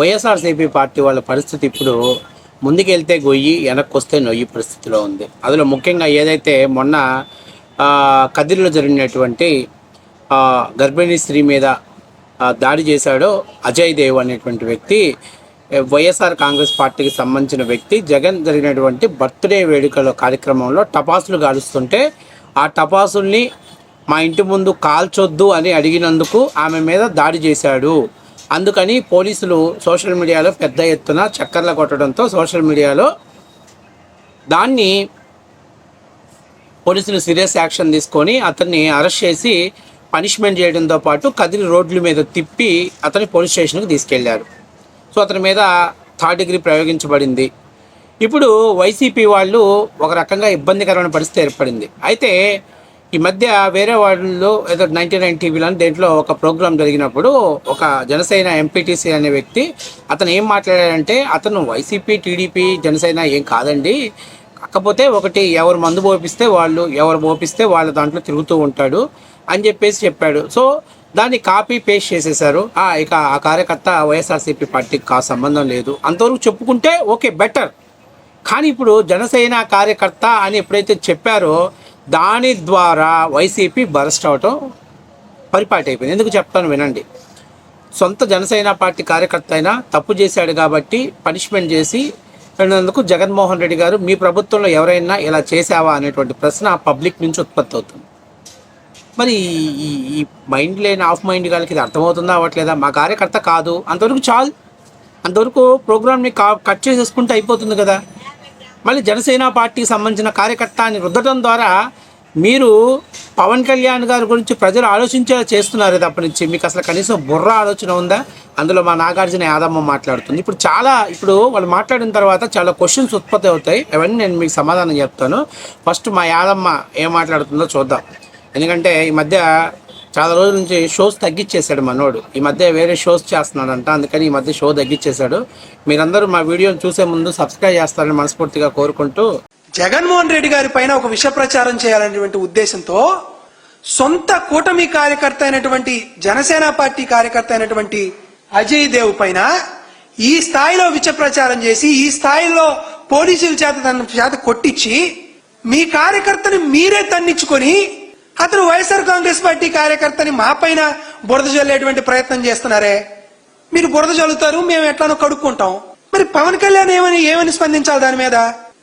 YSRCP party వాళ్ళ పరిస్థితి ఇప్పుడు ముందుకెళ్తే గొయ్యి వెనక్కి వస్తే నొయ్యి పరిస్థితిలో ఉంది. అందులో ముఖ్యంగా ఏదైతే మొన్న కదిరిలో జరిగినటువంటి గర్భిణీ స్త్రీ మీద దాడి చేశాడో అజయ్ దేవ్ అనేటువంటి వ్యక్తి వైఎస్ఆర్ కాంగ్రెస్ పార్టీకి సంబంధించిన వ్యక్తి జగన్ జరిగినటువంటి బర్త్డే వేడుకల కార్యక్రమంలో టపాసులు కాలుస్తుంటే ఆ టపాసుల్ని మా ఇంటి ముందు కాల్చొద్దు అని అడిగినందుకు ఆమె మీద దాడి చేశాడు. అందుకని పోలీసులు సోషల్ మీడియాలో పెద్ద ఎత్తున చక్కర్లు కొట్టడంతో సోషల్ మీడియాలో దాన్ని పోలీసులు సీరియస్ యాక్షన్ తీసుకొని అతన్ని అరెస్ట్ చేసి పనిష్మెంట్ చేయడంతో పాటు కదిరి రోడ్ల మీద తిప్పి అతని పోలీస్ స్టేషన్కి తీసుకెళ్ళారు. సో అతని మీద థర్డ్ డిగ్రీ ప్రయోగించబడింది. ఇప్పుడు వైసీపీ వాళ్ళు ఒక రకంగా ఇబ్బందికరమైన పరిస్థితి ఏర్పడింది. అయితే ఈ మధ్య వేరే వాళ్ళలో ఏదో నైంటీ నైన్ టీవీలో దేంట్లో ఒక ప్రోగ్రాం జరిగినప్పుడు ఒక జనసేన ఎంపీటీసీ అనే వ్యక్తి అతను ఏం మాట్లాడాడంటే అతను వైసీపీ టీడీపీ జనసేన ఏం కాదండి. కాకపోతే ఒకటి ఎవరు మందు పోపిస్తే వాళ్ళు ఎవరు పోపిస్తే వాళ్ళ దాంట్లో తిరుగుతూ ఉంటాడు అని చెప్పేసి చెప్పాడు. సో దాన్ని కాపీ పేస్ట్ చేసేశారు. ఇక ఆ కార్యకర్త వైఎస్ఆర్సీపీ పార్టీకి కా సంబంధం లేదు. అంతవరకు చెప్పుకుంటే ఓకే బెటర్. కానీ ఇప్పుడు జనసేన కార్యకర్త అని ఎప్పుడైతే చెప్పారో దాని ద్వారా వైసీపీ బరస్ట్ అవటం పరిపాటి అయిపోయింది ఎందుకు చెప్తాను వినండి. సొంత జనసేన పార్టీ కార్యకర్త అయినా తప్పు చేశాడు కాబట్టి పనిష్మెంట్ చేసి వెళ్ళినందుకు జగన్మోహన్ రెడ్డి గారు మీ ప్రభుత్వంలో ఎవరైనా ఇలా చేశావా? అనేటువంటి ప్రశ్న పబ్లిక్ నుంచి ఉత్పత్తి అవుతుంది. మరి ఈ- ఈ ఈ మైండ్ లేని ఆఫ్ మైండ్ వాళ్ళకి ఇది అర్థమవుతుందా అవ్వట్లేదా? మా కార్యకర్త కాదు. అంతవరకు చాలు. అంతవరకు ప్రోగ్రామ్ని కా కట్ చేసేసుకుంటే అయిపోతుంది కదా. మళ్ళీ జనసేన పార్టీకి సంబంధించిన కార్యకర్త అని రుద్దడం ద్వారా మీరు పవన్ కళ్యాణ్ గారి గురించి ప్రజలు ఆలోచించేలా చేస్తున్నారు తప్ప నుంచి. మీకు అసలు కనీసం బుర్ర ఆలోచన ఉందా? అందులో మా నాగార్జున యాదమ్మ మాట్లాడుతుంది. ఇప్పుడు చాలా ఇప్పుడు వాళ్ళు మాట్లాడిన తర్వాత చాలా క్వశ్చన్స్ ఉత్పత్తి అవుతాయి. అవన్నీ నేను మీకు సమాధానం చెప్తాను. ఫస్ట్ మా యాదమ్మ ఏం మాట్లాడుతుందో చూద్దాం. ఎందుకంటే ఈ మధ్య చాలా రోజుల నుంచి షోస్ తగ్గించేశాడు మనోడు. ఈ మధ్య వేరే షోస్ చేస్తున్నాడంట. అందుకని ఈ మధ్య షో తగ్గించేశాడు మీరందరూ మా వీడియోని చూసే ముందు సబ్స్క్రైబ్ చేస్తారని మనస్ఫూర్తిగా కోరుకుంటూ జగన్మోహన్ రెడ్డి గారి పైన ఒక విష ప్రచారం చేయాలనేటువంటి ఉద్దేశంతో సొంత కూటమి కార్యకర్త అయినటువంటి జనసేన పార్టీ కార్యకర్త అయినటువంటి అజయ్ దేవ్ పైన ఈ స్థాయిలో విష ప్రచారం చేసి ఈ స్థాయిలో పోలీసుల చేత తన చేత కొట్టించి మీ కార్యకర్తని మీరే తన్నించుకొని అతను వైఎస్ఆర్ కాంగ్రెస్ పార్టీ కార్యకర్తని మా పైన బురద జల్లేటువంటి ప్రయత్నం చేస్తున్నారే. మీరు బురద చల్లుతారు మేము ఎట్లానో కడుక్కుంటాం. మరి పవన్ కళ్యాణ్ ఏమని ఏమని స్పందించాలి దాని మీద?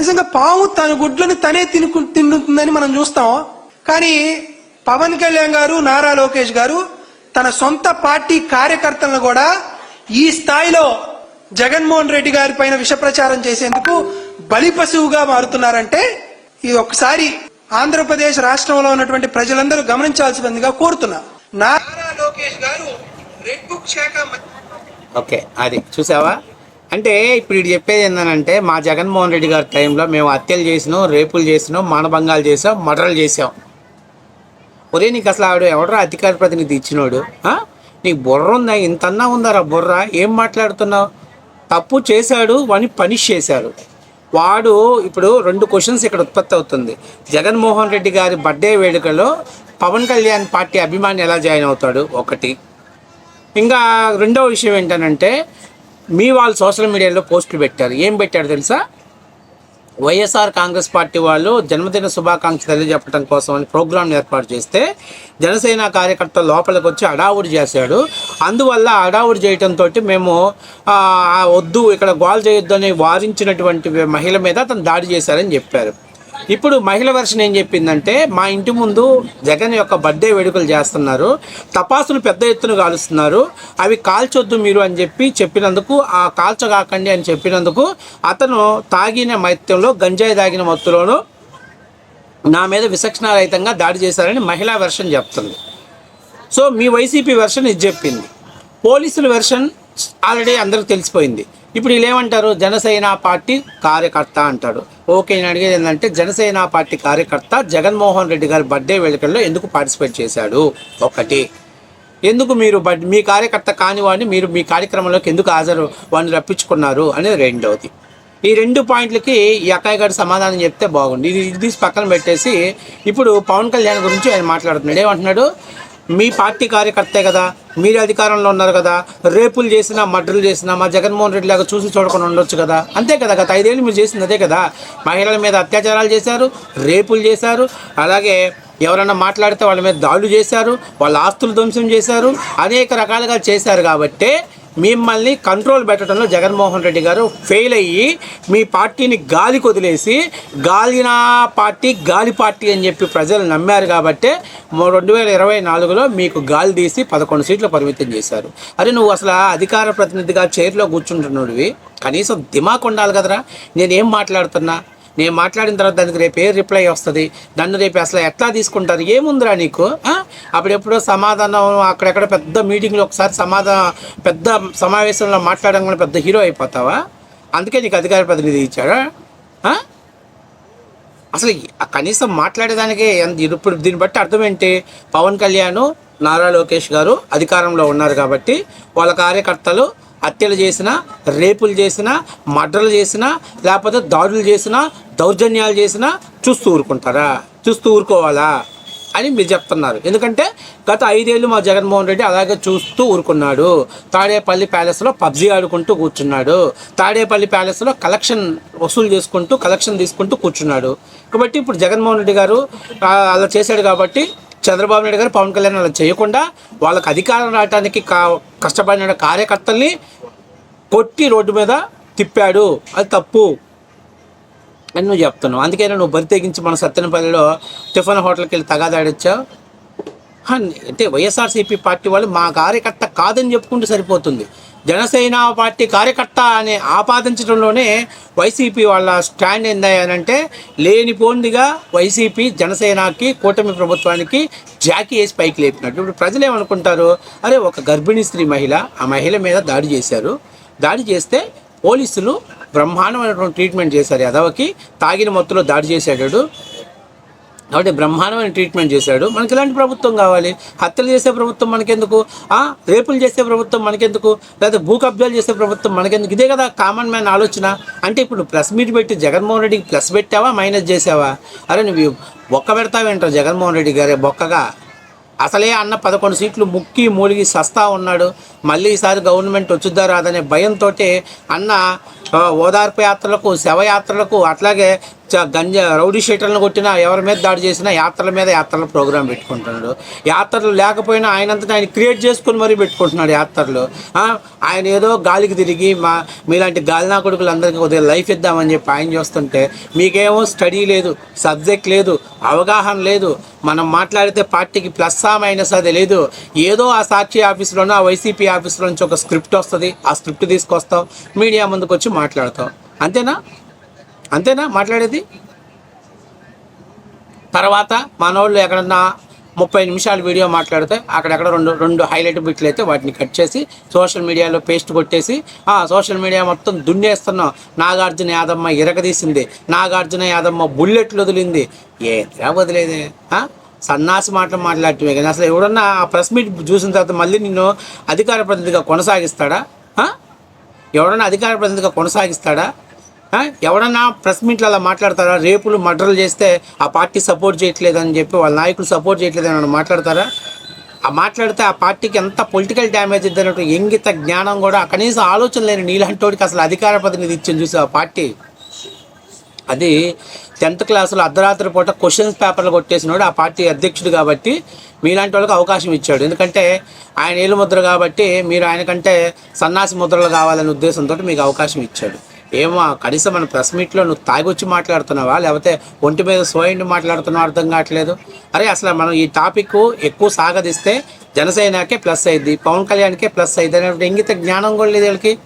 నిజంగా పాము తన గుడ్లను తనే తినుకు తింటుందని మనం చూస్తాం. కానీ పవన్ కళ్యాణ్ గారు నారా లోకేష్ గారు తన సొంత పార్టీ కార్యకర్తలను కూడా ఈ స్థాయిలో జగన్మోహన్ రెడ్డి గారి పైన విష ప్రచారం చేసేందుకు బలి పశువుగా మారుతున్నారంటే ఇది ఒకసారి ఆంధ్రప్రదేశ్ రాష్ట్రంలో ఉన్నటువంటి ప్రజలందరూ గమనించాల్సిందిగా కోరుతున్నా. నారా లోకేష్ గారు రెడ్ బుక్ శాఖ ఓకే అది చూసావా? అంటే ఇప్పుడు ఇది చెప్పేది ఏంటంటే మా జగన్మోహన్ రెడ్డి గారి టైంలో మేము హత్యలు చేసినాం రేపులు చేసినాం మానభంగాలు చేసాం మర్డర్లు చేసాం ఒరే నీకు అసలు ఆవిడ ఎవడరా అధికార ప్రతినిధి ఇచ్చినోడు? నీకు బుర్ర ఉందా? ఇంతన్నా ఉందారా బుర్ర? ఏం మాట్లాడుతున్నావు? తప్పు చేశాడు వాడిని పనిష్ చేశాడు వాడు ఇప్పుడు రెండు క్వశ్చన్స్ ఇక్కడ ఉత్పత్తి అవుతుంది. జగన్మోహన్ రెడ్డి గారి బర్త్డే వేడుకలో పవన్ కళ్యాణ్ పార్టీ అభిమాని ఎలా జాయిన్ అవుతాడు? ఒకటి. ఇంకా రెండవ విషయం ఏంటనంటే మీ వాళ్ళు సోషల్ మీడియాలో పోస్టులు పెట్టారు. ఏం పెట్టారు తెలుసా? వైఎస్ఆర్ కాంగ్రెస్ పార్టీ వాళ్ళు జన్మదిన శుభాకాంక్ష తెలియజెప్పడం కోసం అని ప్రోగ్రాం ఏర్పాటు చేస్తే జనసేన కార్యకర్త లోపలికి వచ్చి అడావుడి చేశాడు. అందువల్ల అడావుడి చేయడంతో మేము వద్దు ఇక్కడ గోల్ చేయొద్దు అని వారించినటువంటి మహిళ మీద అతను దాడి చేశారని చెప్పారు. ఇప్పుడు మహిళ వర్షన్ ఏం చెప్పిందంటే మా ఇంటి ముందు జగన్ యొక్క బర్త్డే వేడుకలు చేస్తున్నారు. తపాసులు పెద్ద ఎత్తున కాలుస్తున్నారు. అవి కాల్చొద్దు మీరు అని చెప్పి చెప్పినందుకు ఆ కాల్చగాకండి అని చెప్పినందుకు అతను తాగిన మైత్యంలో గంజాయి తాగిన మత్తులోనూ నా మీద విచక్షణారహితంగా దాడి చేశారని మహిళా వెర్షన్ చెప్తుంది. సో మీ వైసీపీ వెర్షన్ ఇది చెప్పింది. పోలీసుల వెర్షన్ ఆల్రెడీ అందరికి తెలిసిపోయింది. ఇప్పుడు వీళ్ళు ఏమంటారు? జనసేన పార్టీ కార్యకర్త అంటాడు. ఓకే నేను అడిగేది ఏంటంటే జనసేన పార్టీ కార్యకర్త జగన్మోహన్ రెడ్డి గారి బర్త్డే వేడుకల్లో ఎందుకు పార్టిసిపేట్ చేశాడు? ఒకటి ఎందుకు మీరు బడ్ మీ కార్యకర్త కాని వాడిని మీరు మీ కార్యక్రమంలోకి ఎందుకు హాజరు వాడిని రప్పించుకున్నారు అనేది రెండవది ఈ రెండు పాయింట్లకి ఈ అక్కయ్య గారు సమాధానం చెప్తే బాగుంది ఇది ఇది తీసి పక్కన పెట్టేసి ఇప్పుడు పవన్ కళ్యాణ్ గురించి ఆయన మాట్లాడుతున్నాడు. ఏమంటున్నాడు? మీ పార్టీ కార్యకర్తే కదా మీరు అధికారంలో ఉన్నారు కదా రేపులు చేసినా మర్డర్లు చేసినా మా జగన్మోహన్ రెడ్డి లాగా చూసి చూడకుండా ఉండొచ్చు కదా. అంతే కదా గత ఐదేళ్ళు మీరు చేసింది అదే కదా. మహిళల మీద అత్యాచారాలు చేశారు రేపులు చేశారు అలాగే ఎవరైనా మాట్లాడితే వాళ్ళ మీద దాడులు చేశారు వాళ్ళ ఆస్తులు ధ్వంసం చేశారు అనేక రకాలుగా చేశారు కాబట్టే మిమ్మల్ని కంట్రోల్ పెట్టడంలో జగన్మోహన్ రెడ్డి గారు ఫెయిల్ అయ్యి మీ పార్టీని గాలి కొదిలేసి గాలినా పార్టీ గాలి పార్టీ అని చెప్పి ప్రజలు నమ్మారు కాబట్టే రెండు వేల ఇరవై నాలుగులో మీకు గాలి తీసి పదకొండు సీట్లు పరిమితం చేశారు. అరే నువ్వు అసలు అధికార ప్రతినిధిగా చైర్లో కూర్చుంటున్నవి కనీసం దిమాక్ ఉండాలి కదరా. నేనేం మాట్లాడుతున్నా? నేను మాట్లాడిన తర్వాత దానికి రేపు ఏ రిప్లై వస్తుంది? నన్ను రేపు అసలు ఎట్లా తీసుకుంటారు? ఏముందిరా నీకు? అప్పుడెప్పుడో సమాధానం అక్కడెక్కడ పెద్ద మీటింగ్లో ఒకసారి సమాధానం పెద్ద సమావేశంలో మాట్లాడడం పెద్ద హీరో అయిపోతావా? అందుకే నీకు అధికార ప్రతినిధి ఇచ్చాడా? అసలు కనీసం మాట్లాడేదానికే ఇప్పుడు దీన్ని బట్టి అర్థం ఏంటి? పవన్ కళ్యాణ్ నారా లోకేష్ గారు అధికారంలో ఉన్నారు కాబట్టి వాళ్ళ కార్యకర్తలు హత్యలు చేసినా రేపులు చేసినా మర్డర్లు చేసినా లేకపోతే దాడులు చేసినా దౌర్జన్యాలు చేసినా చూస్తూ ఊరుకుంటారా? చూస్తూ ఊరుకోవాలా? అని మీరు చెప్తున్నారు. ఎందుకంటే గత ఐదేళ్ళు మా జగన్మోహన్ రెడ్డి అలాగే చూస్తూ ఊరుకున్నాడు. తాడేపల్లి ప్యాలెస్లో పబ్జీ ఆడుకుంటూ కూర్చున్నాడు. తాడేపల్లి ప్యాలెస్లో కలెక్షన్ వసూలు చేసుకుంటూ కలెక్షన్ తీసుకుంటూ కూర్చున్నాడు. కాబట్టి ఇప్పుడు జగన్మోహన్ రెడ్డి గారు అలా చేశాడు కాబట్టి చంద్రబాబు నాయుడు గారు పవన్ కళ్యాణ్ అలా చేయకుండా వాళ్ళకి అధికారం రావడానికి కా కష్టపడిన కార్యకర్తల్ని కొట్టి రోడ్డు మీద తిప్పాడు. అది తప్పు. అని నువ్వు చెప్తున్నావు. అందుకైనా నువ్వు బరి తెగించి మన సత్తెనపల్లిలో టిఫిన్ హోటల్కి వెళ్ళి తగాదాడొచ్చావు అంటే వైఎస్ఆర్సీపీ పార్టీ వాళ్ళు మా కార్యకర్త కాదని చెప్పుకుంటే సరిపోతుంది. జనసేన పార్టీ కార్యకర్త అని ఆపాదించడంలోనే వైసీపీ వాళ్ళ స్టాండ్ ఏందా లేనిపోందిగా వైసీపీ జనసేనకి కూటమి ప్రభుత్వానికి జాకీ వేసి పైకి లేపినట్టు. ఇప్పుడు ప్రజలు ఏమనుకుంటారు? అరే ఒక గర్భిణీ స్త్రీ మహిళ ఆ మహిళ మీద దాడి చేశారు. దాడి చేస్తే పోలీసులు బ్రహ్మాండమైనటువంటి ట్రీట్మెంట్ చేశారు యదవకి తాగిన మొత్తంలో దాడి చేశాడు. కాబట్టి బ్రహ్మాండమైన ట్రీట్మెంట్ చేశాడు. మనకి ఇలాంటి ప్రభుత్వం కావాలి. హత్యలు చేసే ప్రభుత్వం మనకెందుకు? రేపులు చేసే ప్రభుత్వం మనకెందుకు? లేదా భూ కబ్జాలు చేసే ప్రభుత్వం మనకెందుకు? ఇదే కదా కామన్ మ్యాన్ ఆలోచన. అంటే ఇప్పుడు ప్రెస్ ప్లస్ మీట్ పెట్టి జగన్మోహన్ రెడ్డికి ప్లస్ పెట్టావా మైనస్ చేసావా? అరే నువ్వు బొక్క పెడతావేంటో జగన్మోహన్ రెడ్డి గారే బొక్కగా? అసలే అన్న పదకొండు సీట్లు ముక్కి మూలిగి సస్తా ఉన్నాడు. మళ్ళీ ఈసారి గవర్నమెంట్ వచ్చుద్దా రాదనే భయంతో అన్న ఓదార్పు యాత్రలకు శవయాత్రలకు అట్లాగే గంజా రౌడీ షీటర్లను కొట్టినా ఎవరి మీద దాడి చేసినా యాత్రల మీద యాత్రల ప్రోగ్రాం పెట్టుకుంటున్నాడు. యాత్రలు లేకపోయినా ఆయనంతటా ఆయన క్రియేట్ చేసుకుని మరీ పెట్టుకుంటున్నాడు యాత్రలు. ఆయన ఏదో గాలికి తిరిగి మా మీలాంటి గాలినా కొడుకులందరికీ కొద్దిగా లైఫ్ ఇద్దామని చెప్పి ఆయన చూస్తుంటే మీకేమో స్టడీ లేదు సబ్జెక్ట్ లేదు అవగాహన లేదు మనం మాట్లాడితే పార్టీకి ప్లస్ ఆ మైనస్ అది లేదు. ఏదో ఆ సాక్షి ఆఫీస్లోనో ఆ వైసీపీ ఆఫీస్లో నుంచి ఒక స్క్రిప్ట్ వస్తుంది ఆ స్క్రిప్ట్ తీసుకొస్తాం మీడియా ముందుకు వచ్చి మాట్లాడతాం. అంతేనా? అంతేనా? మాట్లాడేది? తర్వాత మనోళ్ళు ఎక్కడన్నా ముప్పై నిమిషాలు వీడియో మాట్లాడితే అక్కడెక్కడ రెండు రెండు హైలైట్ బిట్లు అయితే వాటిని కట్ చేసి సోషల్ మీడియాలో పేస్ట్ కొట్టేసి సోషల్ మీడియా మొత్తం దున్నేస్తున్నాం నాగార్జున యాదమ్మ ఇరగదీసింది. నాగార్జున యాదమ్మ బుల్లెట్లు వదిలింది. ఏదిరా వదిలేదే? సన్నాసి మాటలు మాట్లాడటమే కానీ అసలు ఎవడన్నా ఆ ప్రెస్ మీట్ చూసిన తర్వాత మళ్ళీ నిన్ను అధికార ప్రతినిధిగా కొనసాగిస్తాడా? ఎవడన్నా అధికార ప్రతినిధిగా కొనసాగిస్తాడా? ఎవడన్నా ప్రెస్ మీట్లో అలా మాట్లాడతారా? రేపులు మర్డర్లు చేస్తే ఆ పార్టీ సపోర్ట్ చేయట్లేదని చెప్పి వాళ్ళ నాయకులు సపోర్ట్ చేయట్లేదని అని మాట్లాడతారా? ఆ మాట్లాడితే ఆ పార్టీకి ఎంత పొలిటికల్ డ్యామేజ్ ఇద్దరు ఎంగిత జ్ఞానం కూడా కనీసం ఆలోచన లేని నీలాంటి అసలు అధికార ప్రతినిధి ఇచ్చింది చూసి ఆ పార్టీ? అది టెన్త్ క్లాసులో అర్ధరాత్రి పూట క్వశ్చన్స్ పేపర్లు కొట్టేసినాడు ఆ పార్టీ అధ్యక్షుడు కాబట్టి మీలాంటి వాళ్ళకి అవకాశం ఇచ్చాడు. ఎందుకంటే ఆయన ఏలు ముద్ర కాబట్టి మీరు ఆయనకంటే సన్నాసి ముద్రలు కావాలనే ఉద్దేశంతో మీకు అవకాశం ఇచ్చాడు. ఏమో కనీసం మన ప్రెస్ మీట్లో నువ్వు తాగొచ్చి మాట్లాడుతున్నావా? లేకపోతే ఒంటి మీద సోయండి మాట్లాడుతున్నావు? అర్థం కావట్లేదు. అరే అసలు మనం ఈ టాపిక్ ఎక్కువ సాగదిస్తే జనసేనకే ప్లస్ అయింది పవన్ కళ్యాణ్కే ప్లస్ అయింది అనేటువంటి ఇంగిత జ్ఞానం కూడా లేదు వీళ్ళకి.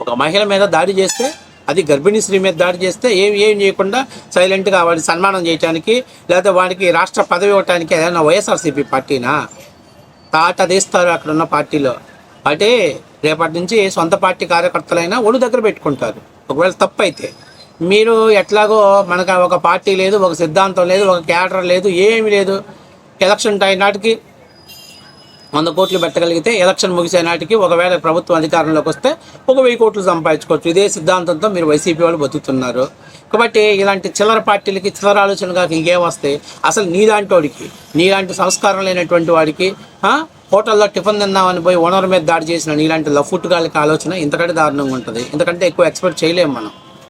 ఒక మహిళ మీద దాడి చేస్తే అది గర్భిణీ స్త్రీ మీద దాడి చేస్తే ఏం ఏం చేయకుండా సైలెంట్గా వాడిని సన్మానం చేయడానికి లేదా వాడికి రాష్ట్ర పదవి ఇవ్వడానికి ఏదైనా వైఎస్ఆర్సీపీ పార్టీనా? తాట తీస్తారు అక్కడ ఉన్న పార్టీలో. అంటే రేపటి నుంచి సొంత పార్టీ కార్యకర్తలైనా ఒళ్ళు దగ్గర పెట్టుకుంటారు. ఒకవేళ తప్పు అయితే మీరు ఎట్లాగో మనకు ఒక పార్టీ లేదు ఒక సిద్ధాంతం లేదు ఒక క్యాడర్ లేదు ఏమీ లేదు. ఎలక్షన్ టైం నాటికి వంద కోట్లు పెట్టగలిగితే ఎలక్షన్ ముగిసే నాటికి ఒకవేళ ప్రభుత్వం అధికారంలోకి వస్తే ఒక వెయ్యి కోట్లు సంపాదించుకోవచ్చు. ఇదే సిద్ధాంతంతో మీరు వైసీపీ వాళ్ళు బతుకుతున్నారు. కాబట్టి ఇలాంటి చిల్లర పార్టీలకి చిల్లర ఆలోచనగా ఇంకేం వస్తాయి? అసలు నీలాంటి వాడికి నీలాంటి సంస్కారం లేనటువంటి వాడికి హోటల్లో టిఫిన్ తిందామని పోయి ఓనర్ మీద దాడి చేసిన నీలాంటి లఫుట్ గాలికి ఆలోచన ఇంతకంటే దారుణంగా ఉంటుంది. ఇంతకంటే ఎక్కువ ఎక్స్పెక్ట్ చేయలేము మనం.